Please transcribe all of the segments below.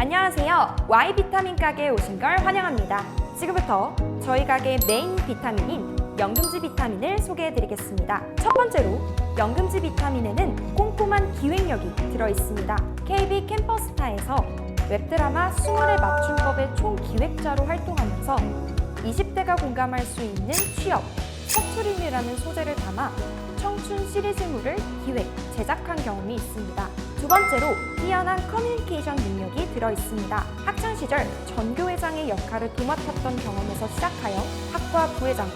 안녕하세요. Y 비타민 가게에 오신 걸 환영합니다. 지금부터 저희 가게의 메인 비타민인 연금지 비타민을 소개해 드리겠습니다. 첫 번째로 연금지 비타민에는 꼼꼼한 기획력이 들어 있습니다. KB 캠퍼스타에서 웹드라마 20의 맞춤법의 총 기획자로 활동하면서 20대가 공감할 수 있는 취업, 서투림이라는 소재를 담아 청춘 시리즈물을 기획, 제작한 경험이 있습니다. 두 번째로 뛰어난 커뮤니케이션 능력이 들어 있습니다. 학창 시절 전교 회장의 역할을 도맡았던 경험에서 시작하여 학과 부회장,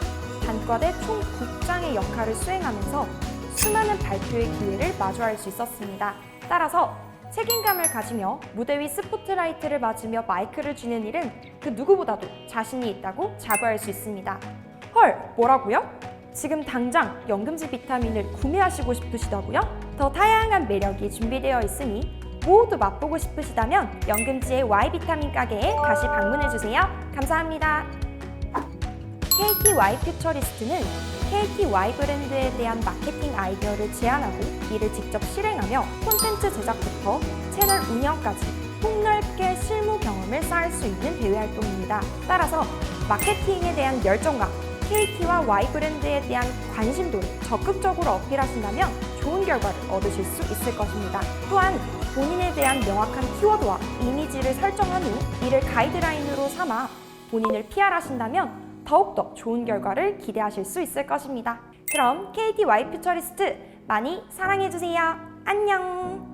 단과대 총국장의 역할을 수행하면서 수많은 발표의 기회를 마주할 수 있었습니다. 따라서 책임감을 가지며 무대 위 스포트라이트를 맞으며 마이크를 쥐는 일은 그 누구보다도 자신이 있다고 자부할 수 있습니다. 헐, 뭐라고요? 지금 당장 연금지 비타민을 구매하시고 싶으시다고요? 더 다양한 매력이 준비되어 있으니 모두 맛보고 싶으시다면 연금지의 Y 비타민 가게에 다시 방문해 주세요. 감사합니다. KTY 퓨처리스트는 KTY 브랜드에 대한 마케팅 아이디어를 제안하고 이를 직접 실행하며 콘텐츠 제작부터 채널 운영까지 폭넓게 실무 경험을 쌓을 수 있는 대외 활동입니다. 따라서 마케팅에 대한 열정과 KT와 Y 브랜드에 대한 관심도를 적극적으로 어필하신다면 좋은 결과를 얻으실 수 있을 것입니다. 또한 본인에 대한 명확한 키워드와 이미지를 설정한 후 이를 가이드라인으로 삼아 본인을 PR하신다면 더욱더 좋은 결과를 기대하실 수 있을 것입니다. 그럼 KTY 퓨처리스트 많이 사랑해주세요. 안녕!